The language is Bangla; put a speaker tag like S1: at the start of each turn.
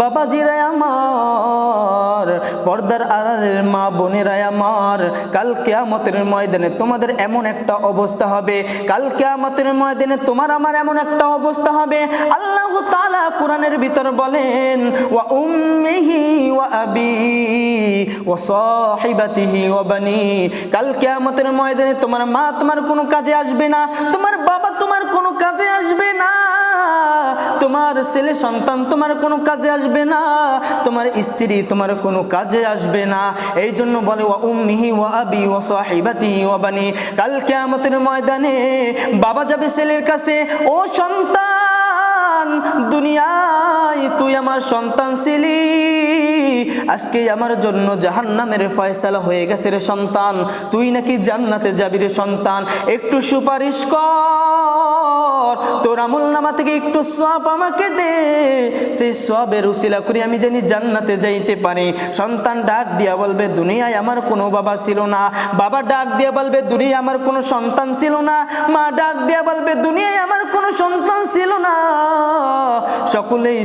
S1: বাবাজিরাই আমার, পর্দার আড়ালের মা বোনেরাই আমার। কাল কেয়ামতের ময়দানে তোমাদের এমন একটা অবস্থা হবে, কাল কেয়ামতের ময়দানে তোমার আমার এমন একটা অবস্থা হবে। আল্লাহ তাআলা কোরআনের ভিতর বলেন, ওয়া উম্মিহি ওয়া আবি ওয়া সাহিবাতিহি ওয়া বানি। কাল কিয়ামতের ময়দানে তোমার মা তোমার কোনো কাজে আসবে না, তোমার তোমার ছেলে সন্তান তোমার কোনো কাজে আসবে না। তোমার স্ত্রী তোমার কোনো কাজে আসবে না। এই জন্য বলে, ওয়া উম্মিহি ওয়া আবি ওয়া সাহিবাতিহি ওয়া বানি। কাল কিয়ামতের ময়দানে বাবা যাবে ছেলের কাছে, ও সন্তান আমার সন্তান ছিলি, আজকে আমার জন্য জাহান্নামের ফয়সালা হয়ে গেছে রে সন্তান। তুই নাকি জান্নাতে যাবি রে সন্তান। একটু সুপারিশ কর, তোর আমল নামা থেকে একটু সব আমাকে দে। সেই সবের উসিলা করি আমি জানি জান্নাতে যাইতে পারি। সন্তান ডাক দিয়া বলবে, দুনিয়ায় আমার কোনো বাবা ছিল না। বাবা ডাক দিয়া বলবে, দুনিয়ায় আমার কোনো সন্তান ছিল না। মা ডাক দিয়া বলবে, দুনিয়ায় আমার কোনো সন্তান ছিল না। সকলেই